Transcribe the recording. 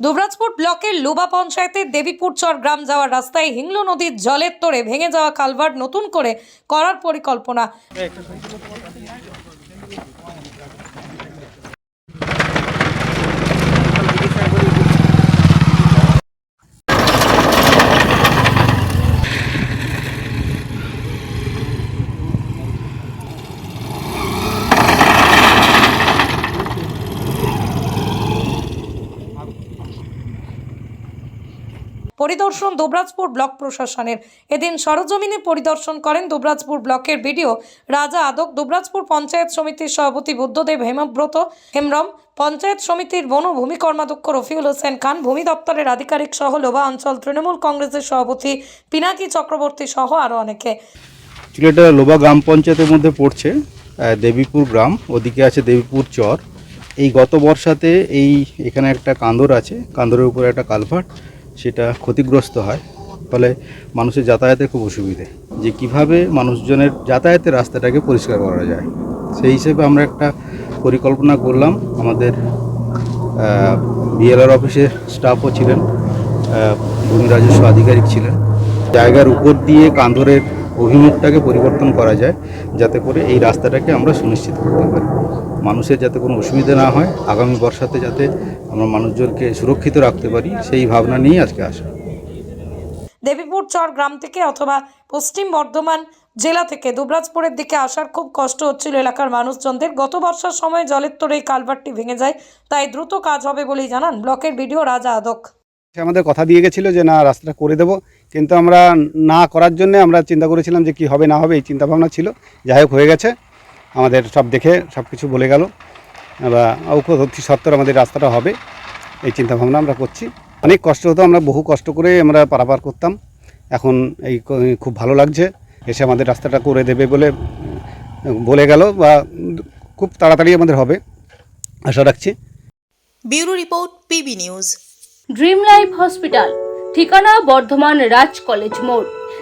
দুবরাজপুর ব্লকের লোবা পঞ্চায়েতের দেবীপুর চর গ্রাম যাওয়ার রাস্তায় হিংলো নদীর জলের তোড়ে ভেঙে যাওয়া কালভার্ট নতুন করে করার পরিকল্পনা। পরিদর্শন দুবরাজপুর ব্লক প্রশাসনের। এদিন সরজমিনে পরিদর্শন করেন দুবরাজপুর ব্লকের বিডিও রাজা আদক। দুবরাজপুর পঞ্চায়েত সমিতির সভাপতি বুদ্ধদেব হেমব্রত হেমরম পঞ্চায়েত সমিতির বন ও ভূমি কর্মাধ্যক্ষ রফিউল হোসেন খান, ভূমি দপ্তরের আধিকারিক সহ লোবা অঞ্চল তৃণমূল কংগ্রেসের সভাপতি পিনাকি চক্রবর্তী সহ আরও অনেকে। চিলেটা লোবা গ্রাম পঞ্চায়েতের মধ্যে পড়ছে দেবীপুর গ্রাম, ওদিকে আছে দেবীপুর চর। এই গত বর্ষাতে এই এখানে একটা কান্দর আছে, কান্দরের উপরে একটা কালভার্ট। সেটা ক্ষতিগ্রস্ত হয়, ফলে মানুষের যাতায়াতে খুব অসুবিধে। যে কীভাবে মানুষজনের যাতায়াতের রাস্তাটাকে পরিষ্কার করা যায়, সেই হিসেবে আমরা একটা পরিকল্পনা করলাম। আমাদের বিএলআর অফিসের স্টাফও ছিলেন ভূমি রাজস্ব আধিকারিক ছিলেন। জায়গার উপর দিয়ে কান্দরের অভিমুখটাকে পরিবর্তন করা যায়, যাতে করে এই রাস্তাটাকে আমরা সুনিশ্চিত করতে পারি। মানুষের যাতে কোনো অসুবিধা না হয় আগামী বর্ষাতে যাতে আমরা মানুষজনকে সুরক্ষিত রাখতে পারি সেই ভাবনা নিয়েই আজকে আসা। দেবীপুর চর গ্রাম থেকে অথবা পশ্চিম বর্ধমান জেলা থেকে দুবরাজপুরের দিকে আসার খুব কষ্ট হচ্ছিল এলাকার মানুষজনদের। গত বর্ষার সময় জলের তোড়ে এই কালভার্টটি ভেঙে যায় তাই দ্রুত কাজ হবে বলেই জানান ব্লকের বিডিও রাজা আদক। সে আমাদের কথা দিয়ে গেছিল যে না রাস্তাটা করে দেবো। কিন্তু আমরা না করার জন্য আমরা চিন্তা করেছিলাম যে কি হবে না হবে এই চিন্তা ভাবনা ছিল। যাই হোক হয়ে গেছে। আমাদের সব দেখে সব কিছু বলে গেল। বা অতি সত্তর আমাদের রাস্তাটা হবে এই চিন্তা ভাবনা আমরা করছি। অনেক কষ্ট হতো আমরা বহু কষ্ট করে আমরা পারাপার করতাম। এখন এই খুব ভালো লাগছে এসে আমাদের রাস্তাটা করে দেবে বলে বলে গেল বা খুব তাড়াতাড়ি আমাদের হবে আশা রাখছি। Bureau report PB news. Dream life hospital ঠিকানা বর্ধমান রাজ কলেজ মোড়।